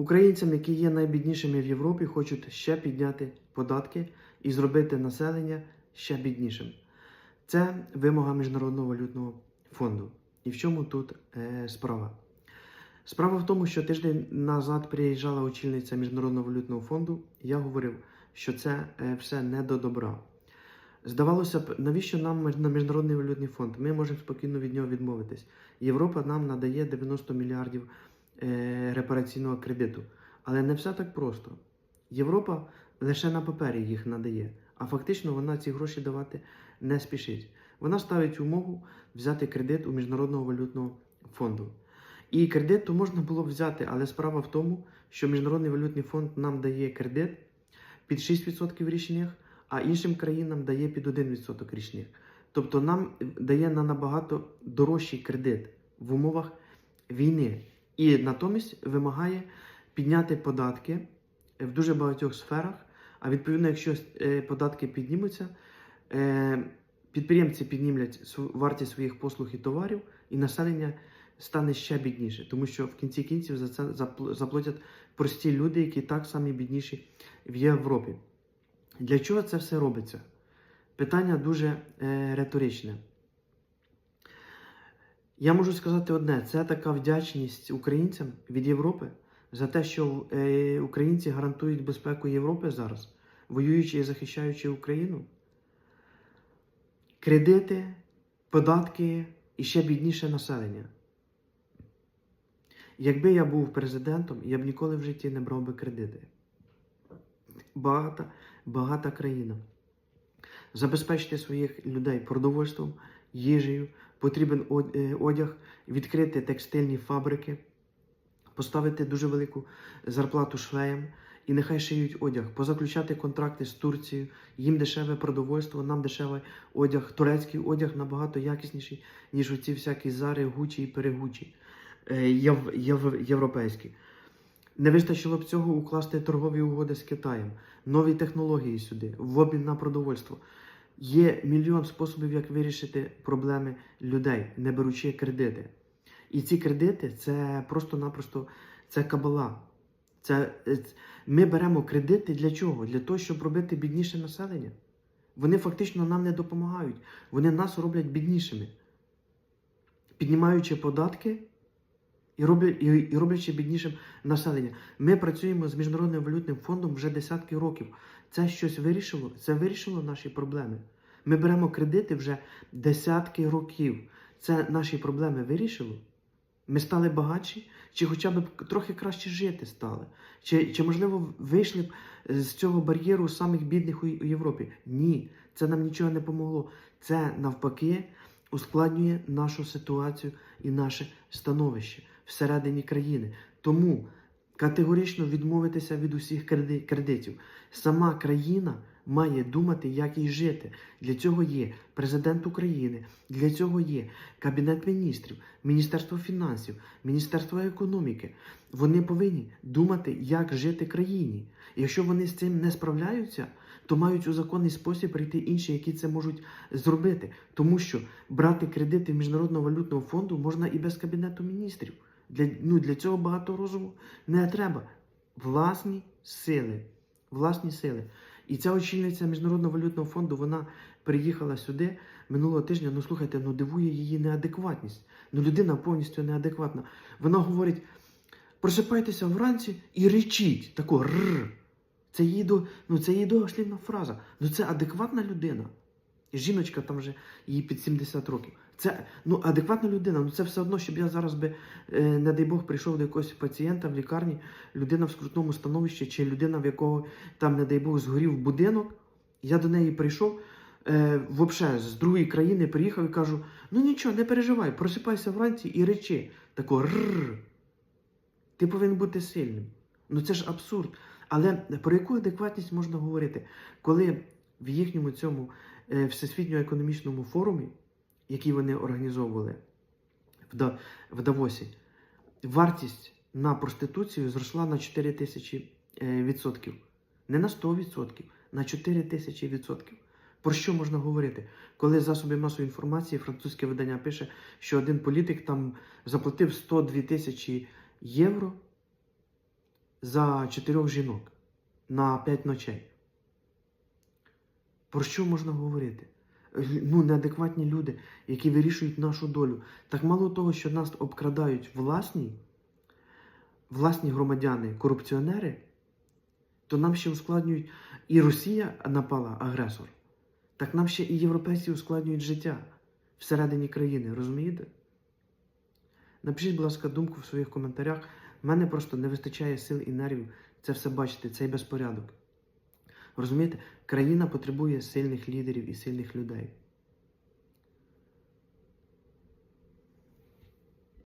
Українцям, які є найбіднішими в Європі, хочуть ще підняти податки і зробити населення ще біднішим. Це вимога Міжнародного валютного фонду. І в чому тут е, справа? Справа в тому, що тиждень назад приїжджала очільниця Міжнародного валютного фонду. Я говорив, що це е, все не до добра. Здавалося б, навіщо нам на Міжнародний валютний фонд? Ми можемо спокійно від нього відмовитись. Європа нам надає 90 мільярдів репараційного кредиту. Але не все так просто. Європа лише на папері їх надає, а фактично вона ці гроші давати не спішить. Вона ставить умову взяти кредит у Міжнародного валютного фонду. І кредит то можна було б взяти, але справа в тому, що Міжнародний валютний фонд нам дає кредит під 6% в річних, а іншим країнам дає під 1% річних. Тобто нам дає на набагато дорожчий кредит в умовах війни. І натомість вимагає підняти податки в дуже багатьох сферах. А відповідно, якщо е, податки піднімуться, е, підприємці піднімлять вартість своїх послуг і товарів, і населення стане ще бідніше, тому що в кінці кінців за це заплатять прості люди, які так самі бідніші в Європі. Для чого це все робиться? Питання дуже е, риторичне. Я можу сказати одне: це така вдячність українцям від Європи за те, що е, українці гарантують безпеку Європи зараз, воюючи і захищаючи Україну. Кредити, податки і ще бідніше населення. Якби я був президентом, я б ніколи в житті не брав би кредити. Багата, багата країна. Забезпечити своїх людей продовольством, їжею, потрібен е, одяг, відкрити текстильні фабрики, поставити дуже велику зарплату швеям і нехай шиють одяг, позаключати контракти з Турцією, їм дешеве продовольство, нам дешевий одяг, турецький одяг набагато якісніший, ніж оці всякі зари, гучі і перегучі е, єв, єв, європейські. Не вистачило б цього укласти торгові угоди з Китаєм, нові технології сюди, в обмін на продовольство. Є мільйон способів, як вирішити проблеми людей, не беручи кредити. І ці кредити це просто-напросто це кабала. Це, е, ми беремо кредити для чого? Для того, щоб робити бідніше населення. Вони фактично нам не допомагають. Вони нас роблять біднішими. Піднімаючи податки і, роблять, і, і роблячи біднішим населення. Ми працюємо з Міжнародним валютним фондом вже десятки років. Це щось вирішило? Це вирішило наші проблеми. Ми беремо кредити вже десятки років. Це наші проблеми вирішило? Ми стали багатші, чи хоча б трохи краще жити стали? Чи, чи можливо, вийшли б з цього бар'єру самих бідних у, у Європі? Ні, це нам нічого не помогло. Це навпаки ускладнює нашу ситуацію і наше становище всередині країни. Тому категорично відмовитися від усіх кредитів. Сама країна має думати, як їй жити. Для цього є президент України, для цього є Кабінет міністрів, Міністерство фінансів, Міністерство економіки. Вони повинні думати, як жити країні. Якщо вони з цим не справляються, то мають у законний спосіб прийти інші, які це можуть зробити. Тому що брати кредити Міжнародного валютного фонду можна і без кабінету міністрів. Для, ну, для цього багато розуму не треба. Власні сили. Власні сили. І ця очільниця Міжнародного валютного фонду вона приїхала сюди минулого тижня. Ну слухайте, ну дивує її неадекватність. Ну людина повністю неадекватна. Вона говорить: просипайтеся вранці і речіть тако рр. Це її до, ну це її дослівна фраза. Ну це адекватна людина. Жіночка там вже їй під 70 років. Це ну адекватна людина. Ну це все одно, щоб я зараз би, е, не дай Бог, прийшов до якогось пацієнта в лікарні, людина в скрутному становищі, чи людина, в якого там, не дай Бог, згорів будинок. Я до неї прийшов, е, вообще з другої країни приїхав і кажу: ну нічого, не переживай, просипайся вранці і речи. Тако рррр. Ти повинен бути сильним. Ну це ж абсурд. Але про яку адекватність можна говорити, коли в їхньому цьому е, всесвітньо економічному форумі, який вони організовували в, Давосі, вартість на проституцію зросла на 4 тисячі е, відсотків. Не на 100 відсотків, на 4 тисячі відсотків. Про що можна говорити? Коли засоби масової інформації, французьке видання пише, що один політик там заплатив 102 тисячі євро за чотирьох жінок на п'ять ночей. Про що можна говорити? Ну, неадекватні люди, які вирішують нашу долю. Так мало того, що нас обкрадають власні, власні громадяни, корупціонери, то нам ще ускладнюють і Росія напала агресор. Так нам ще і європейці ускладнюють життя всередині країни, розумієте? Напишіть, будь ласка, думку в своїх коментарях. У мене просто не вистачає сил і нервів це все бачити, цей безпорядок. Розумієте, країна потребує сильних лідерів і сильних людей.